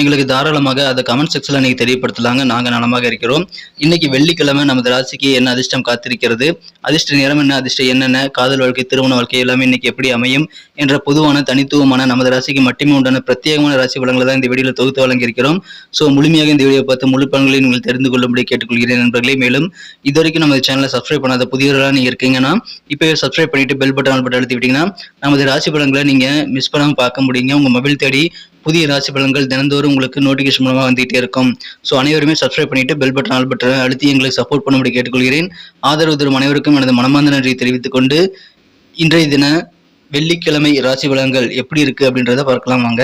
எங்களுக்கு தாராளமாக அதை கமெண்ட் செக்ஷனில் நீங்கள் தெரியப்படுத்தலாங்க. நாங்கள் நலமாக இருக்கிறோம். இன்னைக்கு வெள்ளிக்கிழமை நமது ராசிக்கு என்ன அதிர்ஷ்டம் காத்திருக்கிறது? அதிர்ஷ்ட நிறம் என்ன அதிர்ஷ்டம் என்னென்ன காதல் வாழ்க்கை திருமண வாழ்க்கை எல்லாமே இன்னைக்கு எப்படி அமையும் என்ற பொதுவான தனித்துவமான நமது ராசிக்கு மட்டுமே உண்டான பிரத்யேகமான ராசி பலங்களை தான் இந்த வீடியோவில் தொகுத்து வழங்கியிருக்கிறோம். ஸோ முழுமையாக இந்த வீடியோ பார்த்து முழு பலன்களை நீங்கள் தெரிந்து கொள்ளும்படி கேட்டுக்கொள்கிறேன் நண்பர்களே. மேலும் இது வரைக்கும் நமது சேனலை சப்ஸ்கிரைப் பண்ணாத புதியவர்களாக நீங்கள் இருக்கீங்கன்னா இப்போ சப்ஸ்கிரைப் பண்ணிட்டு பெல் பட்டன் பட்டன் அழுத்தி விட்டீங்கன்னா நமது ராசி பலன்களை நீங்கள் மிஸ் பண்ணாமல் பார்க்க முடியுங்க. உங்கள் மொபைல் தேடி புதிய ராசி பலன்கள் தினந்தோறும் உங்களுக்கு நோட்டிஃபிகேஷன் மூலமாக வந்துகிட்டே இருக்கும். ஸோ அனைவருமே சப்ஸ்கிரைப் பண்ணிட்டு பெல் பட்டன் ஆல் பட்டன் அடுத்து எங்களுக்கு சப்போர்ட் பண்ணும்படி கேட்டுக்கொள்கிறேன். ஆதரவு தரும் அனைவருக்கும் எனது மனமார்ந்த நன்றியை தெரிவித்துக் கொண்டு இன்றைய தின வெள்ளிக்கிழமை ராசி பலன்கள் எப்படி இருக்கு அப்படின்றத பார்க்கலாம் வாங்க.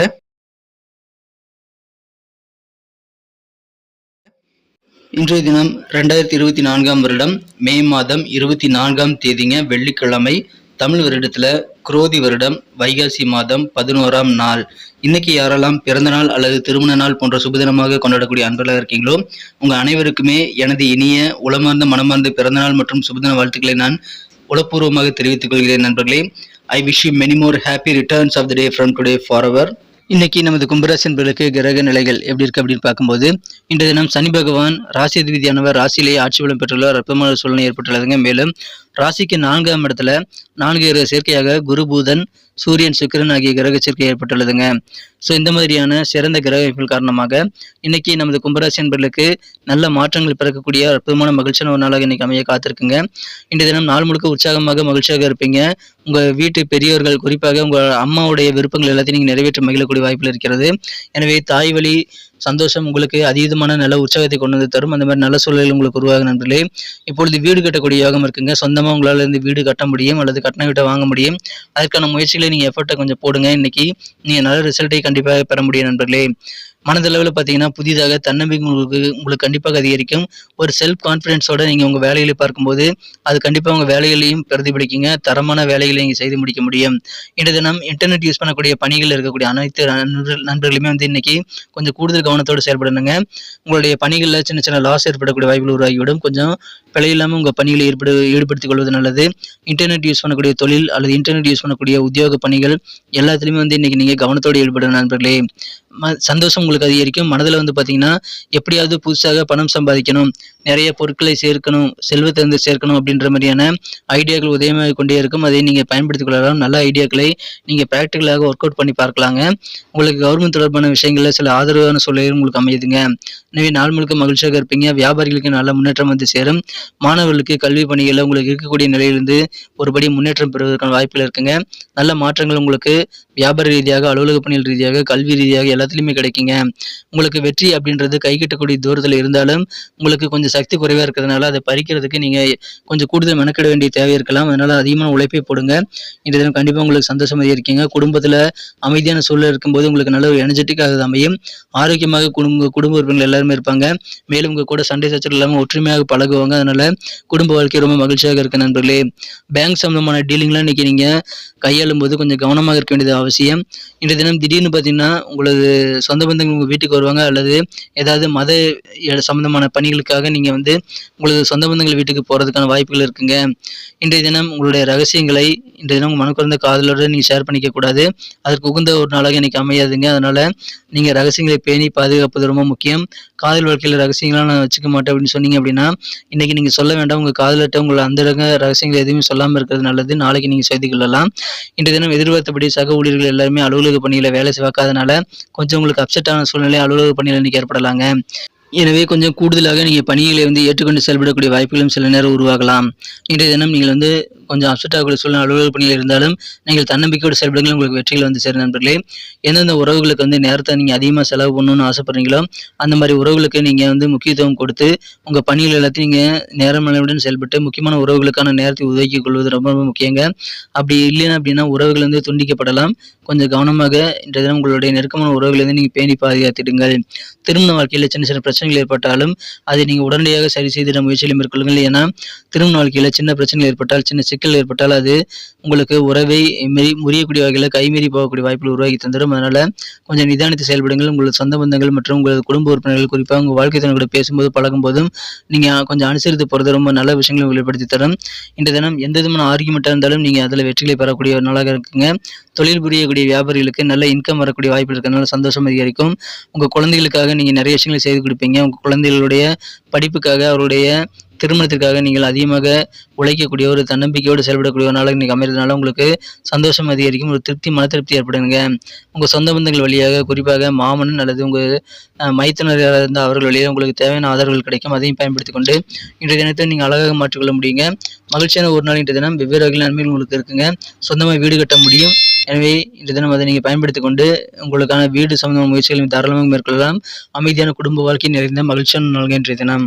இன்றைய தினம் ரெண்டாயிரத்தி இருபத்தி நான்காம் வருடம் மே மாதம் இருபத்தி நான்காம் தேதிங்க வெள்ளிக்கிழமை. தமிழ் வருடத்தில் குரோதி வருடம் வைகாசி மாதம் பதினோராம் நாள். இன்னைக்கு யாரெல்லாம் பிறந்த நாள் அல்லது திருமண நாள் போன்ற சுபதினமாக கொண்டாடக்கூடிய அன்பர்களாக இருக்கீங்களோ உங்கள் அனைவருக்குமே எனது இனிய உளமார்ந்த மனமார்ந்த பிறந்த நாள் மற்றும் சுபதின வாழ்த்துக்களை நான் உளப்பூர்வமாக தெரிவித்துக் கொள்கிறேன் நண்பர்களே. I wish you many more happy returns of the day from today for our இன்னைக்கு நமது கும்பராசி என்பதற்கு கிரக நிலைகள் எப்படி இருக்கு அப்படின்னு பார்க்கும்போது இன்றைய தினம் சனி பகவான் ராசி அதிபதியானவர் ராசியிலேயே ஆட்சி பலம் பெற்றுள்ளார் அற்பமான சூழ்நிலை ஏற்பட்டுள்ளதுங்க. மேலும் ராசிக்கு நான்காம் இடத்துல நான்கு கிரக சேர்க்கையாக குரு புதன் சூரியன் சுக்கிரன் ஆகிய கிரக சேர்க்கை ஏற்பட்டுள்ளதுங்க. ஸோ இந்த மாதிரியான சிறந்த கிரக அமைப்புகள் காரணமாக இன்னைக்கு நமது கும்பராசி என்பர்களுக்கு நல்ல மாற்றங்கள் பிறக்கக்கூடிய அற்புதமான மகிழ்ச்சியான ஒரு நாளாக இன்னைக்கு அமைய காத்திருக்குங்க. இன்றைய தினம் நாள் முழுக்க உற்சாகமாக மகிழ்ச்சியாக இருப்பீங்க. உங்க வீட்டு பெரியவர்கள் குறிப்பாக உங்க அம்மாவுடைய விருப்பங்கள் எல்லாத்தையும் நீங்க நிறைவேற்ற மகிழக்கூடிய வாய்ப்பில் இருக்கிறது. எனவே தாய் வழி சந்தோஷம் உங்களுக்கு அதீதமான நல்ல உற்சாகத்தை கொண்டு வந்து தரும். அந்த மாதிரி நல்ல சூழல் உங்களுக்கு உருவாக நண்பர்களே. இப்பொழுது வீடு கட்டக்கூடிய யோகம் இருக்குங்க. சொந்தமாக உங்களால் இருந்து வீடு கட்ட முடியும் அல்லது கட்டண வீட்டை வாங்க முடியும். அதற்கான முயற்சிகளை நீங்கள் எஃபர்ட்டை கொஞ்சம் போடுங்க. இன்னைக்கு நீங்கள் நல்ல ரிசல்ட்டை கண்டிப்பாக பெற முடியும் நண்பர்களே. மனதளவில் பார்த்தீங்கன்னா புதிதாக தன்னம்பிக்கை உங்களுக்கு உங்களுக்கு கண்டிப்பாக அதிகரிக்கும். ஒரு செல்ஃப் கான்ஃபிடென்ஸோட நீங்கள் உங்கள் வேலைகளை பார்க்கும்போது அது கண்டிப்பாக உங்கள் வேலைகளையும் பிரதிபலிக்குங்க. தரமான வேலைகளை நீங்கள் செய்து முடிக்க முடியும். இன்றைய தினம் இன்டர்நெட் யூஸ் பண்ணக்கூடிய பணிகள் இருக்கக்கூடிய அனைத்து நண்பர்களுமே வந்து இன்னைக்கு கொஞ்சம் கூடுதல் கவனத்தோடு செயல்படணுங்க. உங்களுடைய பணிகளில் சின்ன சின்ன லாஸ் ஏற்படக்கூடிய வாய்ப்புகள் உருவாகிவிடும். கொஞ்சம் பிழை இல்லாமல் உங்கள் பணிகளை ஈடுபடு ஈடுபடுத்திக் கொள்வது நல்லது. இன்டர்நெட் யூஸ் பண்ணக்கூடிய தொழில் அல்லது இன்டர்நெட் யூஸ் பண்ணக்கூடிய உத்தியோக பணிகள் எல்லாத்துலேயுமே வந்து இன்னைக்கு நீங்கள் கவனத்தோடு ஈடுபடணும் நண்பர்களே. ம சந்தோஷம் உங்களுக்கு அதிகரிக்கும். மனதில் வந்து பார்த்தீங்கன்னா எப்படியாவது புதுசாக பணம் சம்பாதிக்கணும் நிறைய பொருட்களை சேர்க்கணும் செல்வத்தை வந்து சேர்க்கணும் அப்படின்ற மாதிரியான ஐடியாக்கள் உதயமாக கொண்டே இருக்கும். அதை நீங்கள் பயன்படுத்திக் கொள்ளலாம். நல்ல ஐடியாக்களை நீங்கள் ப்ராக்டிக்கலாக ஒர்க் அவுட் பண்ணி பார்க்கலாங்க. உங்களுக்கு கவர்மெண்ட் தொடர்பான விஷயங்களில் சில ஆதரவான சூழல்கள் உங்களுக்கு அமையுதுங்க. எனவே நாள் முழுக்க மகிழ்ச்சியாக இருப்பீங்க. வியாபாரிகளுக்கு நல்ல முன்னேற்றம் வந்து சேரும். மாணவர்களுக்கு கல்வி பணிகளில் உங்களுக்கு இருக்கக்கூடிய நிலையிலிருந்து ஒருபடி முன்னேற்றம் பெறுவதற்கான வாய்ப்புகள் இருக்குங்க. நல்ல மாற்றங்கள் உங்களுக்கு வியாபார ரீதியாக அலுவலக பணிகள் ரீதியாக கல்வி ரீதியாக எல்லாத்துலேயுமே கிடைக்குங்க. உங்களுக்கு வெற்றி அப்படின்றது கைகிட்டக்கூடிய தூரத்தில் இருந்தாலும் உங்களுக்கு கொஞ்சம் சக்தி குறைவாக இருக்கிறதுனால அதை பறிக்கிறதுக்கு நீங்கள் கொஞ்சம் கூடுதல் மெனக்கிட வேண்டிய தேவை இருக்கலாம். அதனால் அதிகமான உழைப்பை போடுங்க. இந்த தினம் கண்டிப்பாக உங்களுக்கு சந்தோஷமாக இருக்கீங்க. குடும்பத்தில் அமைதியான சூழல் இருக்கும்போது உங்களுக்கு நல்ல ஒரு எனர்ஜெட்டிக்காக அமையும். ஆரோக்கியமாக குடும்ப குடும்ப உறுப்பினர்கள் எல்லாருமே இருப்பாங்க. மேலும் உங்கள் கூட சண்டை சச்சரவு இல்லாமல் ஒற்றுமையாக பழகுவாங்க. அதனால் குடும்ப வாழ்க்கை ரொம்ப மகிழ்ச்சியாக இருக்க நண்பர்களே. பேங்க் சம்பந்தமான டீலிங்லாம் இன்றைக்கி நீங்கள் கையாளும் போது கொஞ்சம் கவனமாக இருக்க வேண்டியது அவசியம். இன்றைய தினம் திடீர்னு பார்த்தீங்கன்னா உங்களது சொந்த பந்தங்கள் உங்கள் வீட்டுக்கு வருவாங்க? அல்லது ஏதாவது மத சம்மந்தமான சம்பந்தமான பணிகளுக்காக நீங்கள் வந்து உங்களது சொந்த பந்தங்கள் வீட்டுக்கு போகிறதுக்கான வாய்ப்புகள் இருக்குங்க. இன்றைய தினம் உங்களுடைய ரகசியங்களை இன்றைய தினம் உங்கள் மனக்குறந்த காதலோடு நீங்கள் ஷேர் பண்ணிக்க கூடாது. அதற்கு உகந்த ஒரு நாளாக இன்னைக்கு அமையாதுங்க. அதனால நீங்கள் ரகசியங்களை பேணி பாதுகாப்பது ரொம்ப முக்கியம். காதல் வாழ்க்கையில் ரகசியங்களாம் நான் வச்சுக்க மாட்டேன் அப்படின்னு சொன்னீங்க அப்படின்னா இன்னைக்கு நீங்கள் சொல்ல வேண்டாம். உங்கள் காதலட்ட உங்களை அந்த அந்தரங்க ரகசியங்கள் எதுவுமே சொல்லாமல் இருக்கிறது நல்லது. நாளைக்கு நீங்கள் செய்து கொள்ளலாம். இன்று தினம் எதிர்பார்த்தபடி சக ஊழியர்கள் எல்லாருமே அலுவலக பணியில் வேலை பார்க்காதனால கொஞ்சம் உங்களுக்கு அப்செட்டான சூழ்நிலை அலுவலக பணியில் இன்னைக்கு ஏற்படலாங்க. எனவே கொஞ்சம் கூடுதலாக நீங்கள் பணிகளை வந்து ஏற்றுக்கொண்டு செயல்படக்கூடிய வாய்ப்புகளும் சில நேரம் உருவாகலாம். இன்றைய தினம் நீங்கள் வந்து கொஞ்சம் அப்செட் ஆகக்கூடிய சூழ்நிலை அலுவலக பணியில் இருந்தாலும் நீங்கள் தன்னம்பிக்கையோடு செயல்படுங்கள் உங்களுக்கு வெற்றிகள் வந்து சேரும் நண்பர்களே. எந்தெந்த உறவுகளுக்கு வந்து நேரத்தை நீங்கள் அதிகமாக செலவு பண்ணணும்னு ஆசைப்படுறீங்களோ அந்த மாதிரி உறவுகளுக்கு நீங்கள் வந்து முக்கியத்துவம் கொடுத்து உங்கள் பணிகள் எல்லாத்தையும் நீங்கள் நேரம் அளவுடன் செயல்பட்டு முக்கியமான உறவுகளுக்கான நேரத்தை ஒதுக்கிக் கொள்வது ரொம்ப ரொம்ப முக்கியங்க. அப்படி இல்லைன்னா அப்படின்னா உறவுகள் வந்து துண்டிக்கப்படலாம். கொஞ்சம் கவனமாக இன்றைய தினம் உங்களுடைய நெருக்கமான உறவுகளை வந்து நீங்கள் பேணி பாதுகாத்திடுங்கள். திருமண வாழ்க்கையில் சின்ன சின்ன பிரச்சனைகள் ஏற்பட்டாலும் அதை நீங்கள் உடனடியாக சரி செய்திட முயற்சியில் மேற்கொள்ளுங்கள். ஏன்னா திருமண வாழ்க்கையில் சின்ன பிரச்சனைகள் ஏற்பட்டால் சின்ன சிக்கல் ஏற்பட்டால் அது உங்களுக்கு உறவை மீறி முறியக்கூடிய வகையில் கைமீறி போகக்கூடிய வாய்ப்புகள் உருவாக்கி தந்துடும். அதனால் கொஞ்சம் நிதானித்து செயல்படுங்கள். உங்களது சொந்த பந்தங்கள் மற்றும் உங்களது குடும்ப உறுப்பினர்கள் குறிப்பாக உங்கள் வாழ்க்கை துணை கூட பேசும்போது பழகும்போதும் நீங்கள் கொஞ்சம் அனுசரித்து போகிறது ரொம்ப நல்ல விஷயங்களை வெளிப்படுத்தி தரும். இந்த தினம் எந்த விதமான ஆர்குமெண்ட்டாக இருந்தாலும் நீங்கள் அதில் வெற்றிகளை பெறக்கூடிய ஒரு நாளாக இருக்குங்க. தொழில் புரியக்கூடிய வியாபாரிகளுக்கு நல்ல இன்கம் வரக்கூடிய வாய்ப்பு இருக்கிறதுனால சந்தோஷம் அதிகரிக்கும். உங்கள் குழந்தைகளுக்காக நீங்கள் நிறைய விஷயங்களை செய்து கொடுப்பீங்க. உங்கள் குழந்தைகளுடைய படிப்புக்காக அவருடைய திருமணத்திற்காக நீங்கள் அதிகமாக உழைக்கக்கூடிய ஒரு தன்னம்பிக்கையோடு செயல்படக்கூடிய ஒரு நாளாக இன்றைக்கி அமைகிறதுனால உங்களுக்கு சந்தோஷம் அதிகரிக்கும் ஒரு திருப்தி மன திருப்தி ஏற்படுங்க. உங்கள் சொந்த பந்தங்கள் வழியாக குறிப்பாக மாமன் அல்லது உங்கள் மைத்தனராக இருந்த அவர்கள் வழியாக உங்களுக்கு தேவையான ஆதரவுகள் கிடைக்கும். அதையும் பயன்படுத்தி கொண்டு இன்றைய தினத்தை நீங்கள் அழகாக மாற்றிக்கொள்ள முடியுங்க. மகிழ்ச்சியான ஒரு நாள் இன்றைய தினம். வெவ்வேறு வகையில் நன்மைகள் உங்களுக்கு இருக்குங்க. சொந்தமாக வீடு கட்ட முடியும். எனவே இந்த தினம் அதை நீங்கள் பயன்படுத்தி கொண்டு உங்களுக்கான வீடு சம்பந்தமான முயற்சிகளையும் தாராளமாக மேற்கொள்ளலாம். அமைதியான குடும்ப வாழ்க்கை நிறைந்த மகிழ்ச்சியான நாள்கள் இன்றைய தினம்.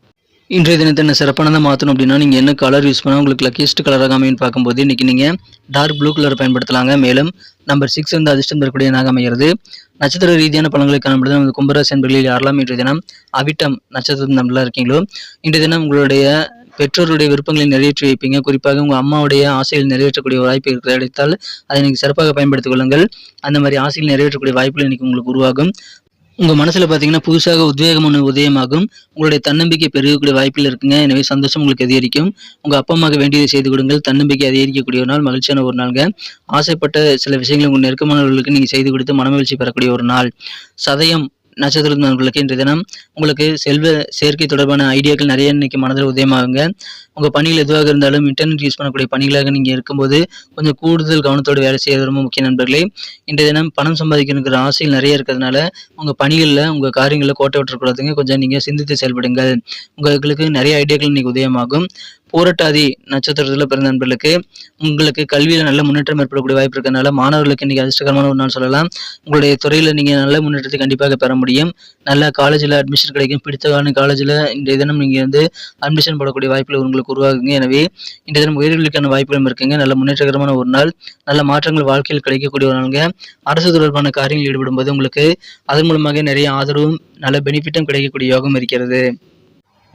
இன்றைய தினத்தை என்ன சிறப்பானதாக மாற்றணும் அப்படின்னா நீங்கள் என்ன கலர் யூஸ் பண்ணால் உங்களுக்கு லக்கியஸ்ட் கலராக அமையும் பார்க்கும்போது இன்றைக்கி நீங்கள் டார்க் ப்ளூ கலர் பயன்படுத்தலாங்க. மேலும் நம்பர் சிக்ஸ் வந்து அதிர்ஷ்டம் தரக்கூடிய நாக அமைகிறது. நட்சத்திர ரீதியான பலன்களை காணப்படுது. நமது கும்பராசி என்பர்களில் யாரெல்லாம் இன்றைய தினம் அவிட்டம் நட்சத்திரம் நம்மளாக இருக்கீங்களோ இன்றைய தினம் உங்களுடைய பெற்றோருடைய விருப்பங்களை நிறைவேற்றி வைப்பீங்க. குறிப்பாக உங்கள் அம்மாவுடைய ஆசைகள் நிறைவேற்றக்கூடிய வாய்ப்பு கிடைத்தால் அதை நீங்கள் சிறப்பாக பயன்படுத்திக் கொள்ளுங்கள். அந்த மாதிரி ஆசைகள் நிறைவேற்றக்கூடிய வாய்ப்புகள் இன்னைக்கு உங்களுக்கு உருவாகும். உங்கள் மனசில் பார்த்தீங்கன்னா புதுசாக உத்வேகம் ஒன்று உதயமாகும். உங்களுடைய தன்னம்பிக்கை பெருகக்கூடிய வாய்ப்பில் இருக்குங்க. எனவே சந்தோஷம் உங்களுக்கு அதிகரிக்கும். உங்கள் அப்பா அம்மாவுக்கு வேண்டியதை செய்து கொடுங்கள். தன்னம்பிக்கை அதிகரிக்கக்கூடிய ஒரு நாள் மகிழ்ச்சியான ஒரு நாள்ங்க. ஆசைப்பட்ட சில விஷயங்களை உங்கள் நெருக்கமானவர்களுக்கு நீங்கள் செய்து கொடுத்து மனமகிழ்ச்சி பெறக்கூடிய ஒரு நாள். சதயம் நட்சத்திரம் நண்பர்களுக்கு இன்றைய தினம் உங்களுக்கு செல்வ சேர்க்கை தொடர்பான ஐடியாக்கள் நிறைய இன்னைக்கு மனதில் உதயமாகுங்க. உங்கள் பணிகள் எதுவாக இருந்தாலும் இன்டர்நெட் யூஸ் பண்ணக்கூடிய பணிகளாக நீங்கள் இருக்கும்போது கொஞ்சம் கூடுதல் கவனத்தோடு வேலை செய்ய ரொம்ப முக்கிய நண்பர்களே. இன்றைய தினம் பணம் சம்பாதிக்கணுங்கிற ஆசைகள் நிறைய இருக்கிறதுனால உங்கள் பணிகளில் உங்கள் காரியங்களில் கோட்டை விட்டுறக்கூடாதுங்க. கொஞ்சம் நீங்கள் சிந்தித்து செயல்படுங்கள். உங்களுக்கு நிறைய ஐடியாக்கள் இன்னைக்கு உதயமாகும். போராட்டாதி நட்சத்திரத்தில் பிறந்த நண்பர்களுக்கு உங்களுக்கு கல்வியில் நல்ல முன்னேற்றம் ஏற்படக்கூடிய வாய்ப்பு இருக்கிறதுனால மாணவர்களுக்கு இன்னைக்கு அதிர்ஷ்டகரமான ஒரு நாள் சொல்லலாம். உங்களுடைய துறையில் நீங்கள் நல்ல முன்னேற்றத்தை கண்டிப்பாக பெற முடியும். நல்ல காலேஜில் அட்மிஷன் கிடைக்கும். பிடித்தமான காலேஜில் இன்றைய தினம் நீங்கள் வந்து அட்மிஷன் போடக்கூடிய வாய்ப்புகள் உங்களுக்கு உருவாகுங்க. எனவே இன்றைய தினம் உயர்வுகளுக்கான வாய்ப்புகளும் இருக்குங்க. நல்ல முன்னேற்றகரமான ஒரு நாள். நல்ல மாற்றங்கள் வாழ்க்கையில் கிடைக்கக்கூடிய ஒரு நாளுங்க. அரசு தொடர்பான காரியங்கள் ஈடுபடும் போது உங்களுக்கு அதன் மூலமாக நிறைய ஆதரவும் நல்ல பெனிஃபிட்டும் கிடைக்கக்கூடிய யோகம் இருக்கிறது.